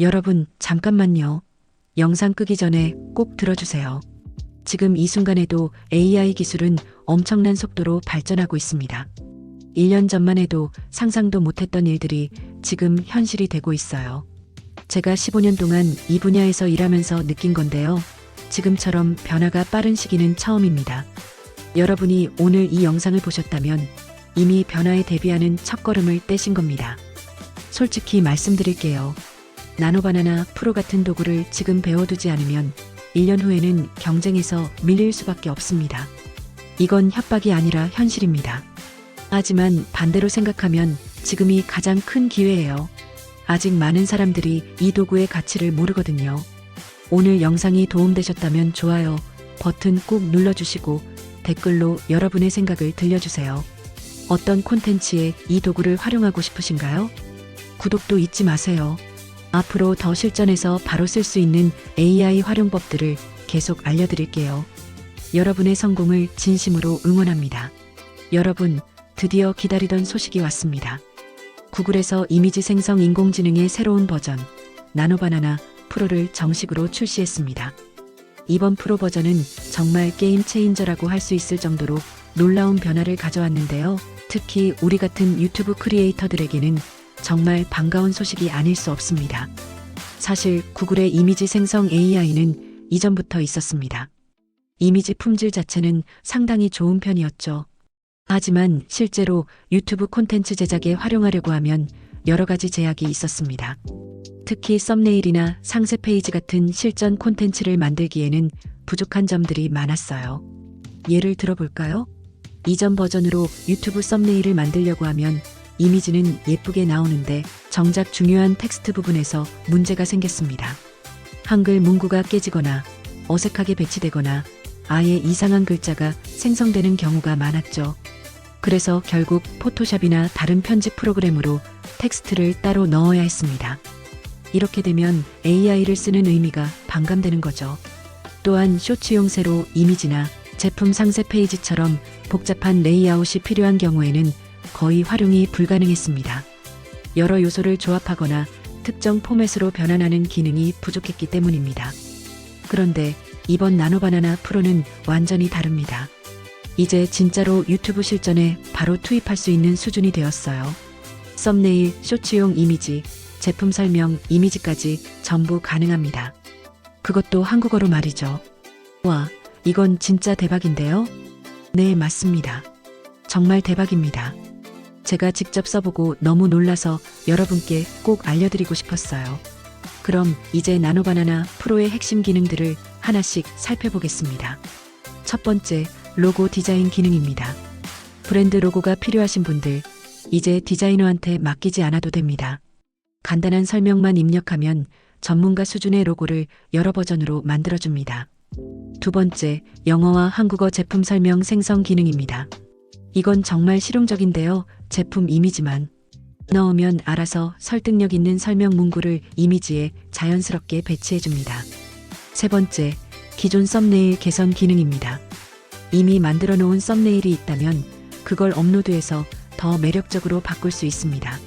여러분, 잠깐만요. 영상 끄기 전에 꼭 들어주세요. 지금 이 순간에도 AI 기술은 엄청난 속도로 발전하고 있습니다. 1년 전만 해도 상상도 못했던 일들이 지금 현실이 되고 있어요. 제가 15년 동안 이 분야에서 일하면서 느낀 건데요. 지금처럼 변화가 빠른 시기는 처음입니다. 여러분이 오늘 이 영상을 보셨다면 이미 변화에 대비하는 첫걸음을 떼신 겁니다. 솔직히 말씀드릴게요. 나노바나나 프로 같은 도구를 지금 배워두지 않으면 1년 후에는 경쟁에서 밀릴 수밖에 없습니다. 이건 협박이 아니라 현실입니다. 하지만 반대로 생각하면 지금이 가장 큰 기회예요. 아직 많은 사람들이 이 도구의 가치를 모르거든요. 오늘 영상이 도움되셨다면 좋아요 버튼 꼭 눌러주시고 댓글로 여러분의 생각을 들려주세요. 어떤 콘텐츠에 이 도구를 활용하고 싶으신가요? 구독도 잊지 마세요. 앞으로 더 실전해서 바로 쓸 수 있는 AI 활용법들을 계속 알려드릴게요. 여러분의 성공을 진심으로 응원합니다. 여러분, 드디어 기다리던 소식이 왔습니다. 구글에서 이미지 생성 인공지능의 새로운 버전, 나노바나나 프로를 정식으로 출시했습니다. 이번 프로 버전은 정말 게임 체인저라고 할 수 있을 정도로 놀라운 변화를 가져왔는데요. 특히 우리 같은 유튜브 크리에이터들에게는 정말 반가운 소식이 아닐 수 없습니다. 사실 구글의 이미지 생성 AI는 이전부터 있었습니다. 이미지 품질 자체는 상당히 좋은 편이었죠. 하지만 실제로 유튜브 콘텐츠 제작에 활용하려고 하면 여러 가지 제약이 있었습니다. 특히 썸네일이나 상세 페이지 같은 실전 콘텐츠를 만들기에는 부족한 점들이 많았어요. 예를 들어볼까요? 이전 버전으로 유튜브 썸네일을 만들려고 하면 이미지는 예쁘게 나오는데 정작 중요한 텍스트 부분에서 문제가 생겼습니다. 한글 문구가 깨지거나 어색하게 배치되거나 아예 이상한 글자가 생성되는 경우가 많았죠. 그래서 결국 포토샵이나 다른 편집 프로그램으로 텍스트를 따로 넣어야 했습니다. 이렇게 되면 AI를 쓰는 의미가 반감되는 거죠. 또한 쇼츠 용 세로 이미지나 제품 상세 페이지처럼 복잡한 레이아웃이 필요한 경우에는 거의 활용이 불가능했습니다. 여러 요소를 조합하거나 특정 포맷으로 변환하는 기능이 부족했기 때문입니다. 그런데 이번 나노바나나 프로는 완전히 다릅니다. 이제 진짜로 유튜브 실전에 바로 투입할 수 있는 수준이 되었어요. 썸네일, 쇼츠용 이미지, 제품 설명, 이미지까지 전부 가능합니다. 그것도 한국어로 말이죠. 와, 이건 진짜 대박인데요? 네, 맞습니다. 정말 대박입니다. 제가 직접 써보고 너무 놀라서 여러분께 꼭 알려드리고 싶었어요. 그럼 이제 나노바나나 프로의 핵심 기능들을 하나씩 살펴보겠습니다. 첫 번째, 로고 디자인 기능입니다. 브랜드 로고가 필요하신 분들, 이제 디자이너한테 맡기지 않아도 됩니다. 간단한 설명만 입력하면 전문가 수준의 로고를 여러 버전으로 만들어줍니다. 두 번째, 영어와 한국어 제품 설명 생성 기능입니다. 이건 정말 실용적인데요. 제품 이미지만 넣으면 알아서 설득력 있는 설명 문구를 이미지에 자연스럽게 배치해 줍니다. 세 번째, 기존 썸네일 개선 기능입니다. 이미 만들어 놓은 썸네일이 있다면 그걸 업로드해서 더 매력적으로 바꿀 수 있습니다.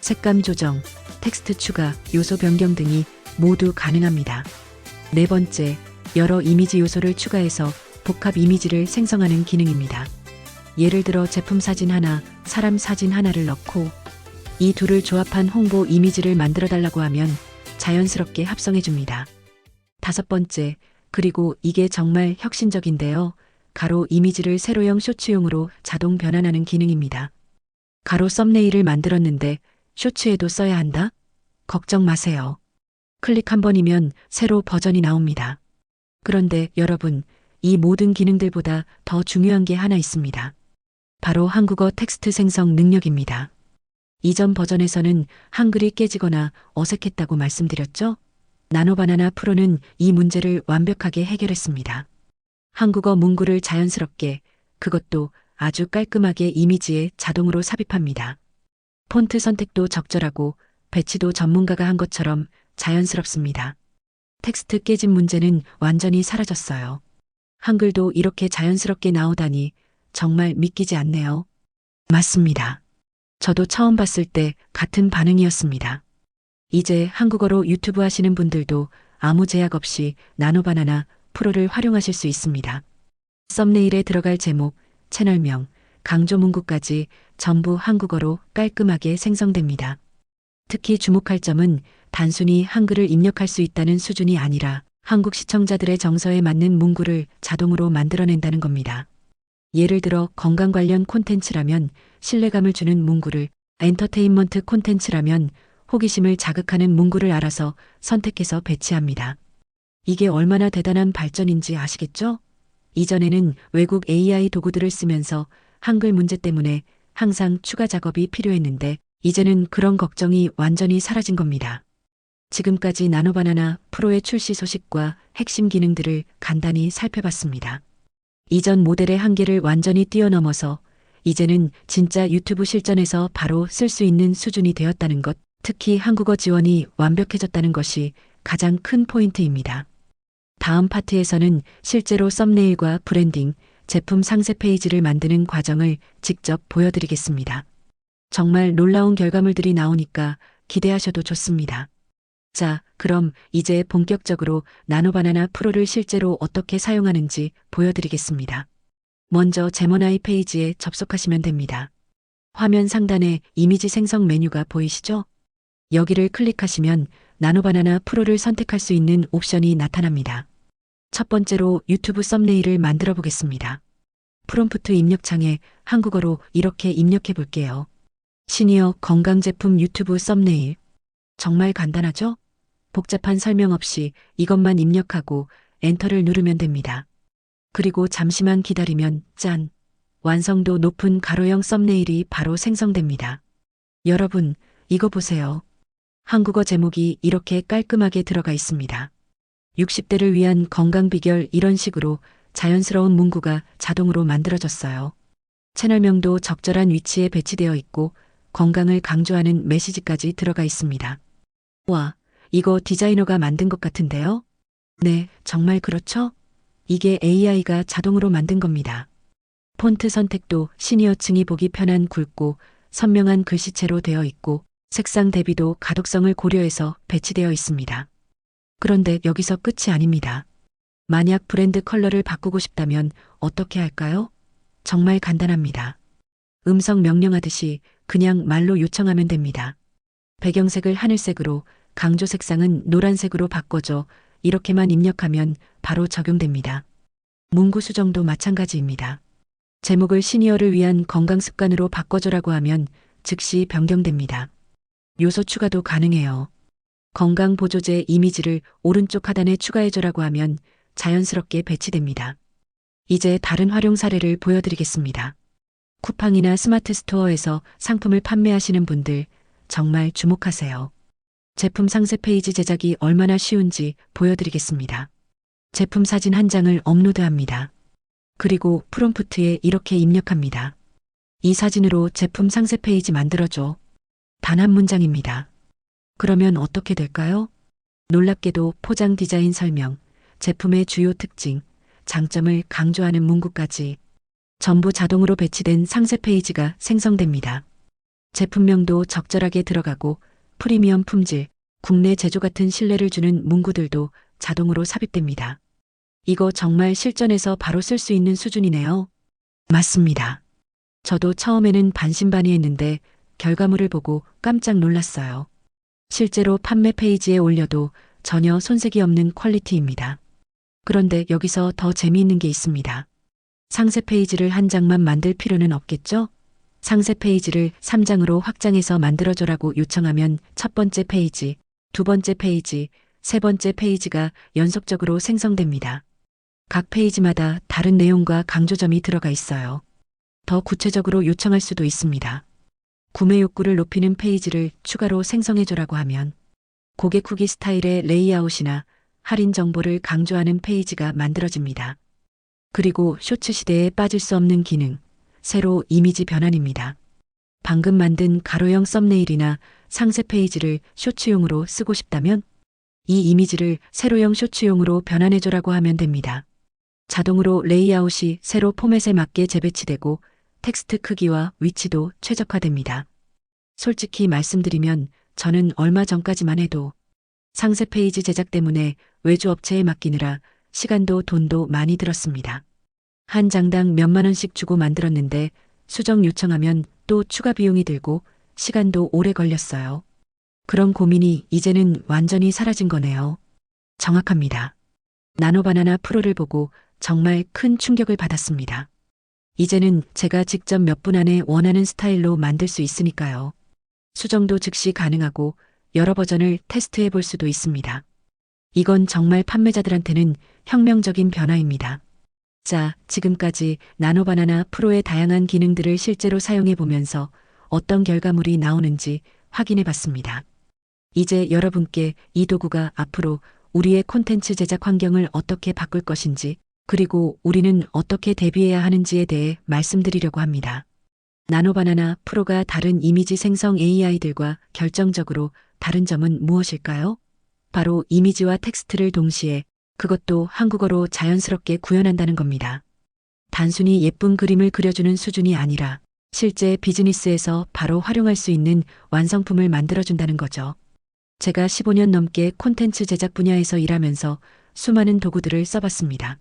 색감 조정, 텍스트 추가, 요소 변경 등이 모두 가능합니다. 네 번째, 여러 이미지 요소를 추가해서 복합 이미지를 생성하는 기능입니다. 예를 들어 제품 사진 하나, 사람 사진 하나를 넣고 이 둘을 조합한 홍보 이미지를 만들어 달라고 하면 자연스럽게 합성해 줍니다. 다섯 번째, 그리고 이게 정말 혁신적인데요. 가로 이미지를 세로형 쇼츠용으로 자동 변환하는 기능입니다. 가로 썸네일을 만들었는데 쇼츠에도 써야 한다? 걱정 마세요. 클릭 한 번이면 새로 버전이 나옵니다. 그런데 여러분, 이 모든 기능들보다 더 중요한 게 하나 있습니다. 바로 한국어 텍스트 생성 능력입니다. 이전 버전에서는 한글이 깨지거나 어색했다고 말씀드렸죠? 나노바나나 프로는 이 문제를 완벽하게 해결했습니다. 한국어 문구를 자연스럽게, 그것도 아주 깔끔하게 이미지에 자동으로 삽입합니다. 폰트 선택도 적절하고 배치도 전문가가 한 것처럼 자연스럽습니다. 텍스트 깨진 문제는 완전히 사라졌어요. 한글도 이렇게 자연스럽게 나오다니 정말 믿기지 않네요. 맞습니다. 저도 처음 봤을 때 같은 반응이었습니다. 이제 한국어로 유튜브 하시는 분들도 아무 제약 없이 나노바나나 프로를 활용하실 수 있습니다. 썸네일에 들어갈 제목, 채널명, 강조 문구까지 전부 한국어로 깔끔하게 생성됩니다. 특히 주목할 점은 단순히 한글을 입력할 수 있다는 수준이 아니라 한국 시청자들의 정서에 맞는 문구를 자동으로 만들어낸다는 겁니다. 예를 들어 건강 관련 콘텐츠라면 신뢰감을 주는 문구를, 엔터테인먼트 콘텐츠라면 호기심을 자극하는 문구를 알아서 선택해서 배치합니다. 이게 얼마나 대단한 발전인지 아시겠죠? 이전에는 외국 AI 도구들을 쓰면서 한글 문제 때문에 항상 추가 작업이 필요했는데 이제는 그런 걱정이 완전히 사라진 겁니다. 지금까지 나노바나나 프로의 출시 소식과 핵심 기능들을 간단히 살펴봤습니다. 이전 모델의 한계를 완전히 뛰어넘어서 이제는 진짜 유튜브 실전에서 바로 쓸 수 있는 수준이 되었다는 것, 특히 한국어 지원이 완벽해졌다는 것이 가장 큰 포인트입니다. 다음 파트에서는 실제로 썸네일과 브랜딩, 제품 상세 페이지를 만드는 과정을 직접 보여드리겠습니다. 정말 놀라운 결과물들이 나오니까 기대하셔도 좋습니다. 자, 그럼 이제 본격적으로 나노바나나 프로를 실제로 어떻게 사용하는지 보여드리겠습니다. 먼저 제모나이 페이지에 접속하시면 됩니다. 화면 상단에 이미지 생성 메뉴가 보이시죠? 여기를 클릭하시면 나노바나나 프로를 선택할 수 있는 옵션이 나타납니다. 첫 번째로 유튜브 썸네일을 만들어 보겠습니다. 프롬프트 입력창에 한국어로 이렇게 입력해 볼게요. 시니어 건강제품 유튜브 썸네일. 정말 간단하죠? 복잡한 설명 없이 이것만 입력하고 엔터를 누르면 됩니다. 그리고 잠시만 기다리면 짠! 완성도 높은 가로형 썸네일이 바로 생성됩니다. 여러분, 이거 보세요. 한국어 제목이 이렇게 깔끔하게 들어가 있습니다. 60대를 위한 건강 비결 이런 식으로 자연스러운 문구가 자동으로 만들어졌어요. 채널명도 적절한 위치에 배치되어 있고 건강을 강조하는 메시지까지 들어가 있습니다. 와, 이거 디자이너가 만든 것 같은데요? 네, 정말 그렇죠? 이게 AI가 자동으로 만든 겁니다. 폰트 선택도 시니어층이 보기 편한 굵고 선명한 글씨체로 되어 있고 색상 대비도 가독성을 고려해서 배치되어 있습니다. 그런데 여기서 끝이 아닙니다. 만약 브랜드 컬러를 바꾸고 싶다면 어떻게 할까요? 정말 간단합니다. 음성 명령하듯이 그냥 말로 요청하면 됩니다. 배경색을 하늘색으로, 강조 색상은 노란색으로 바꿔줘 이렇게만 입력하면 바로 적용됩니다. 문구 수정도 마찬가지입니다. 제목을 시니어를 위한 건강 습관으로 바꿔줘라고 하면 즉시 변경됩니다. 요소 추가도 가능해요. 건강 보조제 이미지를 오른쪽 하단에 추가해줘라고 하면 자연스럽게 배치됩니다. 이제 다른 활용 사례를 보여드리겠습니다. 쿠팡이나 스마트 스토어에서 상품을 판매하시는 분들 정말 주목하세요. 제품 상세 페이지 제작이 얼마나 쉬운지 보여드리겠습니다. 제품 사진 한 장을 업로드합니다. 그리고 프롬프트에 이렇게 입력합니다. 이 사진으로 제품 상세 페이지 만들어줘. 단 한 문장입니다. 그러면 어떻게 될까요? 놀랍게도 포장 디자인 설명, 제품의 주요 특징, 장점을 강조하는 문구까지 전부 자동으로 배치된 상세 페이지가 생성됩니다. 제품명도 적절하게 들어가고 프리미엄 품질, 국내 제조 같은 신뢰를 주는 문구들도 자동으로 삽입됩니다. 이거 정말 실전에서 바로 쓸 수 있는 수준이네요. 맞습니다. 저도 처음에는 반신반의했는데 결과물을 보고 깜짝 놀랐어요. 실제로 판매 페이지에 올려도 전혀 손색이 없는 퀄리티입니다. 그런데 여기서 더 재미있는 게 있습니다. 상세 페이지를 한 장만 만들 필요는 없겠죠? 상세 페이지를 3장으로 확장해서 만들어줘라고 요청하면 첫 번째 페이지, 두 번째 페이지, 세 번째 페이지가 연속적으로 생성됩니다. 각 페이지마다 다른 내용과 강조점이 들어가 있어요. 더 구체적으로 요청할 수도 있습니다. 구매 욕구를 높이는 페이지를 추가로 생성해줘라고 하면 고객 후기 스타일의 레이아웃이나 할인 정보를 강조하는 페이지가 만들어집니다. 그리고 쇼츠 시대에 빠질 수 없는 기능, 새로 이미지 변환입니다. 방금 만든 가로형 썸네일이나 상세 페이지를 쇼츠용으로 쓰고 싶다면 이 이미지를 세로형 쇼츠용으로 변환해줘라고 하면 됩니다. 자동으로 레이아웃이 세로 포맷에 맞게 재배치되고 텍스트 크기와 위치도 최적화됩니다. 솔직히 말씀드리면 저는 얼마 전까지만 해도 상세 페이지 제작 때문에 외주 업체에 맡기느라 시간도 돈도 많이 들었습니다. 한 장당 몇만 원씩 주고 만들었는데 수정 요청하면 또 추가 비용이 들고 시간도 오래 걸렸어요. 그런 고민이 이제는 완전히 사라진 거네요. 정확합니다. 나노바나나 프로를 보고 정말 큰 충격을 받았습니다. 이제는 제가 직접 몇 분 안에 원하는 스타일로 만들 수 있으니까요. 수정도 즉시 가능하고 여러 버전을 테스트해 볼 수도 있습니다. 이건 정말 판매자들한테는 혁명적인 변화입니다. 자, 지금까지 나노바나나 프로의 다양한 기능들을 실제로 사용해 보면서 어떤 결과물이 나오는지 확인해 봤습니다. 이제 여러분께 이 도구가 앞으로 우리의 콘텐츠 제작 환경을 어떻게 바꿀 것인지, 그리고 우리는 어떻게 대비해야 하는지에 대해 말씀드리려고 합니다. 나노바나나 프로가 다른 이미지 생성 AI들과 결정적으로 다른 점은 무엇일까요? 바로 이미지와 텍스트를 동시에 그것도 한국어로 자연스럽게 구현한다는 겁니다. 단순히 예쁜 그림을 그려주는 수준이 아니라 실제 비즈니스에서 바로 활용할 수 있는 완성품을 만들어준다는 거죠. 제가 15년 넘게 콘텐츠 제작 분야에서 일하면서 수많은 도구들을 써봤습니다.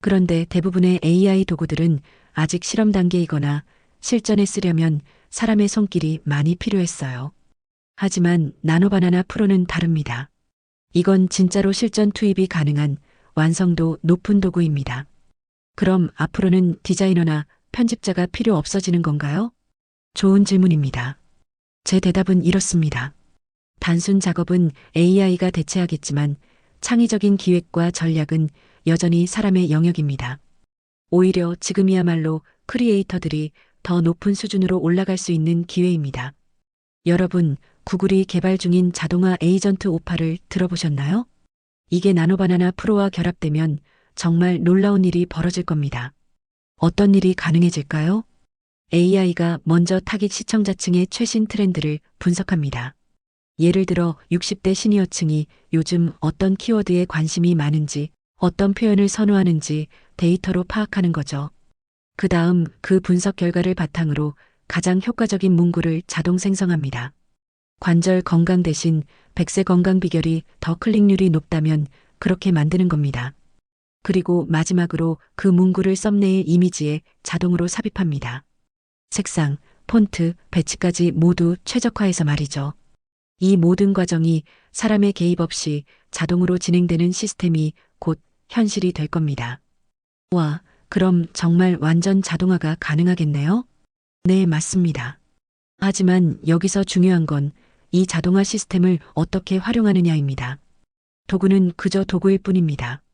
그런데 대부분의 AI 도구들은 아직 실험 단계이거나 실전에 쓰려면 사람의 손길이 많이 필요했어요. 하지만 나노바나나 프로는 다릅니다. 이건 진짜로 실전 투입이 가능한 완성도 높은 도구입니다. 그럼 앞으로는 디자이너나 편집자가 필요 없어지는 건가요? 좋은 질문입니다. 제 대답은 이렇습니다. 단순 작업은 AI가 대체하겠지만 창의적인 기획과 전략은 여전히 사람의 영역입니다. 오히려 지금이야말로 크리에이터들이 더 높은 수준으로 올라갈 수 있는 기회입니다. 여러분, 구글이 개발 중인 자동화 에이전트 오파를 들어보셨나요? 이게 나노바나나 프로와 결합되면 정말 놀라운 일이 벌어질 겁니다. 어떤 일이 가능해질까요? AI가 먼저 타깃 시청자층의 최신 트렌드를 분석합니다. 예를 들어 60대 시니어층이 요즘 어떤 키워드에 관심이 많은지, 어떤 표현을 선호하는지 데이터로 파악하는 거죠. 그 다음 그 분석 결과를 바탕으로 가장 효과적인 문구를 자동 생성합니다. 관절 건강 대신 백세 건강 비결이 더 클릭률이 높다면 그렇게 만드는 겁니다. 그리고 마지막으로 그 문구를 썸네일 이미지에 자동으로 삽입합니다. 색상, 폰트, 배치까지 모두 최적화해서 말이죠. 이 모든 과정이 사람의 개입 없이 자동으로 진행되는 시스템이 곧 현실이 될 겁니다. 와, 그럼 정말 완전 자동화가 가능하겠네요? 네, 맞습니다. 하지만 여기서 중요한 건 이 자동화 시스템을 어떻게 활용하느냐입니다. 도구는 그저 도구일 뿐입니다.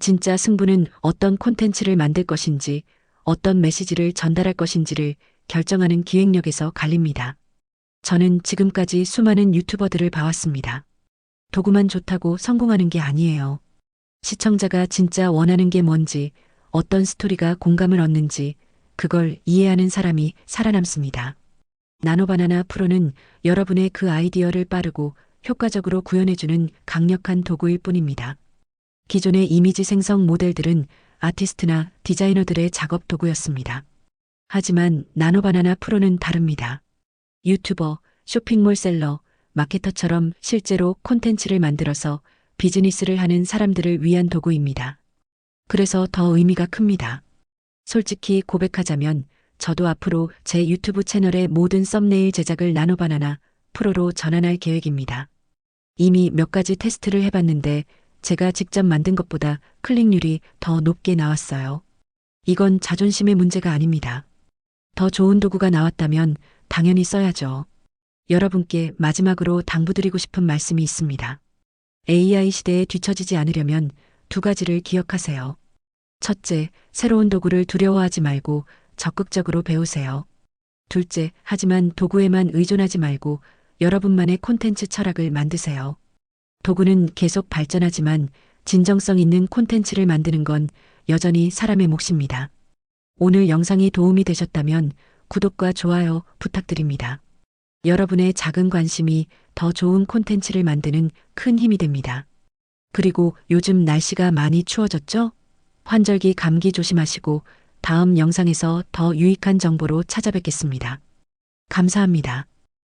진짜 승부는 어떤 콘텐츠를 만들 것인지, 어떤 메시지를 전달할 것인지를 결정하는 기획력에서 갈립니다. 저는 지금까지 수많은 유튜버들을 봐왔습니다. 도구만 좋다고 성공하는 게 아니에요. 시청자가 진짜 원하는 게 뭔지, 어떤 스토리가 공감을 얻는지, 그걸 이해하는 사람이 살아남습니다. 나노바나나 프로는 여러분의 그 아이디어를 빠르고 효과적으로 구현해주는 강력한 도구일 뿐입니다. 기존의 이미지 생성 모델들은 아티스트나 디자이너들의 작업 도구였습니다. 하지만 나노바나나 프로는 다릅니다. 유튜버, 쇼핑몰 셀러, 마케터처럼 실제로 콘텐츠를 만들어서 비즈니스를 하는 사람들을 위한 도구입니다. 그래서 더 의미가 큽니다. 솔직히 고백하자면 저도 앞으로 제 유튜브 채널의 모든 썸네일 제작을 나노바나나 프로로 전환할 계획입니다. 이미 몇 가지 테스트를 해봤는데 제가 직접 만든 것보다 클릭률이 더 높게 나왔어요. 이건 자존심의 문제가 아닙니다. 더 좋은 도구가 나왔다면 당연히 써야죠. 여러분께 마지막으로 당부드리고 싶은 말씀이 있습니다. AI 시대에 뒤처지지 않으려면 두 가지를 기억하세요. 첫째, 새로운 도구를 두려워하지 말고 적극적으로 배우세요. 둘째, 하지만 도구에만 의존하지 말고 여러분만의 콘텐츠 철학을 만드세요. 도구는 계속 발전하지만 진정성 있는 콘텐츠를 만드는 건 여전히 사람의 몫입니다. 오늘 영상이 도움이 되셨다면 구독과 좋아요 부탁드립니다. 여러분의 작은 관심이 더 좋은 콘텐츠를 만드는 큰 힘이 됩니다. 그리고 요즘 날씨가 많이 추워졌죠? 환절기 감기 조심하시고 다음 영상에서 더 유익한 정보로 찾아뵙겠습니다. 감사합니다.